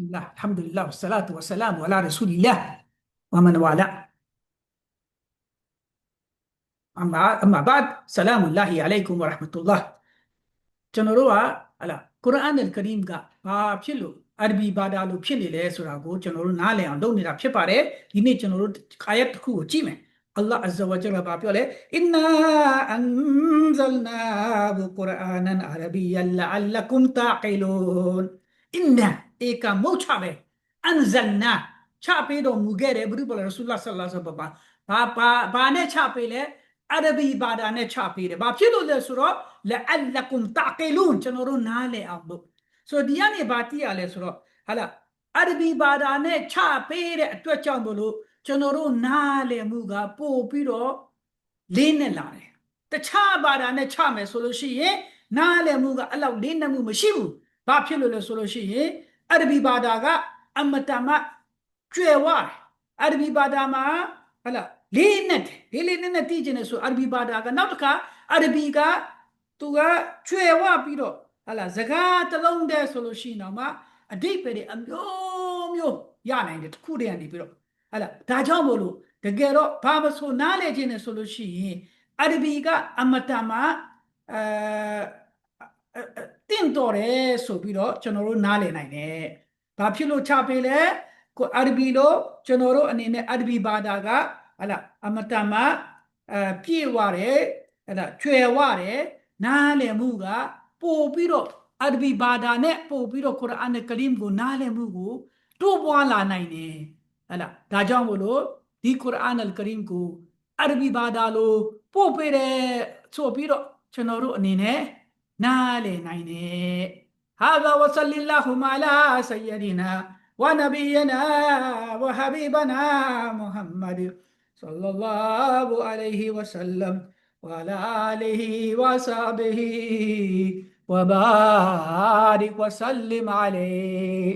الله الحمد لله والصلاة والسلام على رسول الله ومن والاه أما أما بعد سلام الله عليكم ورحمة الله ကျွန်တော်တို့ကဟလာကုရ်အာန်အယ်ကရီမ်ကဘာဖြစ်လို့အာရဘီဘာသာလို့ဖြစ်နေလဲဆိုတာကိုကျွန်တော်တို့နားလည်အောင်လုပ်နေတာဖြစ်ပါတယ်ဒီနေ့ကျွန်တော်တို့အာယတ်တစ်ခုကိုကြည့်မယ်အလ္လာဟ်အဇ္ဇဝဂျလဘာပြောလဲ အင်နာအန်ဇလ်နာဘူကုရ်အာနန်အာရဘီယန်လအလကုမ်တာကီလွန်အင်နာဧကမုတ်ချပဲအန်ဇလ်နာချပေးတော်မူခဲ့တယ်ဘုရားရဆူလဆလ္လာဆလ္လာဘာဘာဘာဘာနဲ့ချပေးလဲအာရဘီဘာသာနဲ့ချပေးတယ်ဘာဖြစ်လို့လဲဆိုတော့လအလကုမ်တာကီလွန်ကျွန်တော်တို့နားလည်အောင်လို့ဆိုတော့ဒီကနေဘာတိရလဲဆိုတော့ဟာလာအာရဘီဘာသာနဲ့ချပေးတဲ့အတွက်ကြောင့်မလို့ကျွန်တော်တို့နားလည်မှုကပို့ပြီးတော့လေးနဲ့လာတယ်တခြားဘာသာနဲ့ချမယ်ဆိုလို့ရှိရင်နားလည်မှုကအဲ့လောက်လေးနဲ့မှုမရှိဘူး ဘာဖြစ်လို့လဲဆိုလို့ရှိရင်အာရဘီဘာသာကအမတမကျွယ်ဝတယ်အာရဘီဘာသာမှာဟလာလေးနဲ့လေးလေးနဲ့နဲ့တည်ကျင်နေဆိုအာရဘီဘာသာကနောက်တစ်ခါအာရဘီကသူကကျွယ်ဝပြီးတော့ဟလာစကားတစ်လုံးတည်းဆိုလို့ရှိရင်တော့မှအတိတ်ပဲအမျိုးမျိုးရနိုင်တယ်တစ်ခုတည်းကနေပြီးတော့ဟလာဒါကြောင့်မို့လို့တကယ်တော့ဘာမဆိုနားလေခြင်းနဲ့ဆိုလို့ရှိရင်အာရဘီကအမတမအဲ တင့်တော်တယ်ဆိုပြီးတော့ကျွန်တော်တို့နားလည်နိုင်တယ်။ဘာဖြစ်လို့ချပေးလဲကိုအာရဘီလို့ကျွန်တော်တို့အနေနဲ့အာရဘီဘာသာကဟလာအမတမအဲပြည့်ဝတယ်အဲ့ဒါကျွယ်ဝတယ်နားလည်မှုကပို့ပြီးတော့အာရဘီဘာသာနဲ့ပို့ပြီးတော့ကုရ်အာန်ကရမ်ကိုနားလည်မှုကိုတိုးပွားလာနိုင်တယ်ဟလာဒါကြောင့်မို့လို့ဒီကုရ်အာန်ကရမ်ကိုအာရဘီဘာသာလို့ပို့ပေးတယ်ဆိုပြီးတော့ကျွန်တော်တို့အနေနဲ့ نالين عينيه هذا وصل اللهم على سيدنا ونبينا وحبيبنا محمد صلى الله عليه وسلم وعلى آله وصحبه وبارك وسلم عليه.